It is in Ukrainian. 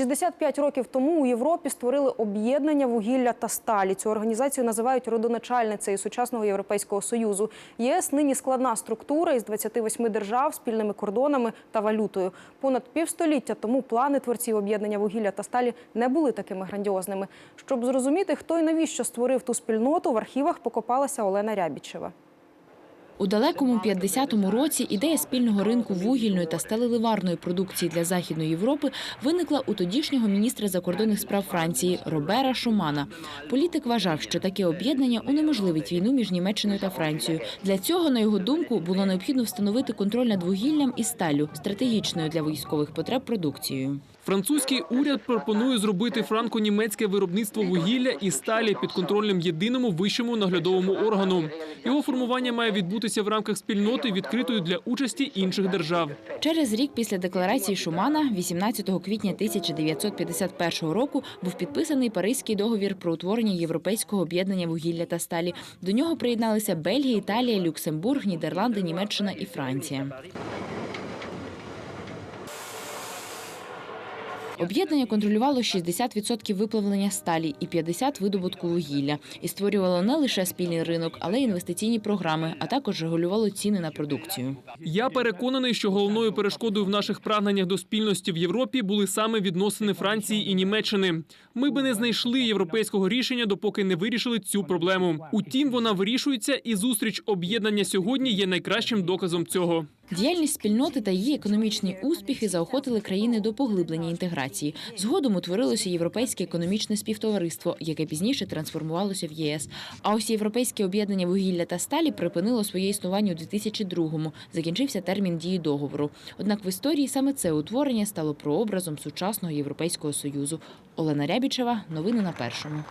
65 років тому у Європі створили об'єднання вугілля та сталі. Цю організацію називають родоначальницею сучасного європейського союзу. ЄС нині складна структура із 28 держав, спільними кордонами та валютою. Понад півстоліття тому плани творців об'єднання вугілля та сталі не були такими грандіозними. Щоб зрозуміти, хто і навіщо створив ту спільноту, в архівах покопалася Олена Рябічева. У далекому 50-му році ідея спільного ринку вугільної та сталеливарної продукції для Західної Європи виникла у тодішнього міністра закордонних справ Франції Робера Шумана. Політик вважав, що таке об'єднання унеможливить війну між Німеччиною та Францією. Для цього, на його думку, було необхідно встановити контроль над вугіллям і сталю, стратегічною для військових потреб продукцією. Французький уряд пропонує зробити франко-німецьке виробництво вугілля і сталі підконтрольним єдиному вищому наглядовому органу. Його формування має відбутися в рамках спільноти, відкритої для участі інших держав. Через рік після декларації Шумана, 18 квітня 1951 року, був підписаний Паризький договір про утворення європейського об'єднання вугілля та сталі. До нього приєдналися Бельгія, Італія, Люксембург, Нідерланди, Німеччина і Франція. Об'єднання контролювало 60% виплавлення сталі і 50% видобутку вугілля і створювало не лише спільний ринок, але й інвестиційні програми, а також регулювало ціни на продукцію. Я переконаний, що головною перешкодою в наших прагненнях до спільності в Європі були саме відносини Франції і Німеччини. Ми би не знайшли європейського рішення, допоки не вирішили цю проблему. Утім, вона вирішується, і зустріч об'єднання сьогодні є найкращим доказом цього. Діяльність спільноти та її економічні успіхи заохотили країни до поглиблення інтеграції. Згодом утворилося європейське економічне співтовариство, яке пізніше трансформувалося в ЄС. А ось європейське об'єднання вугілля та сталі припинило своє існування у 2002-му. Закінчився термін дії договору. Однак в історії саме це утворення стало прообразом сучасного європейського союзу. Олена Рябічева, новини на першому.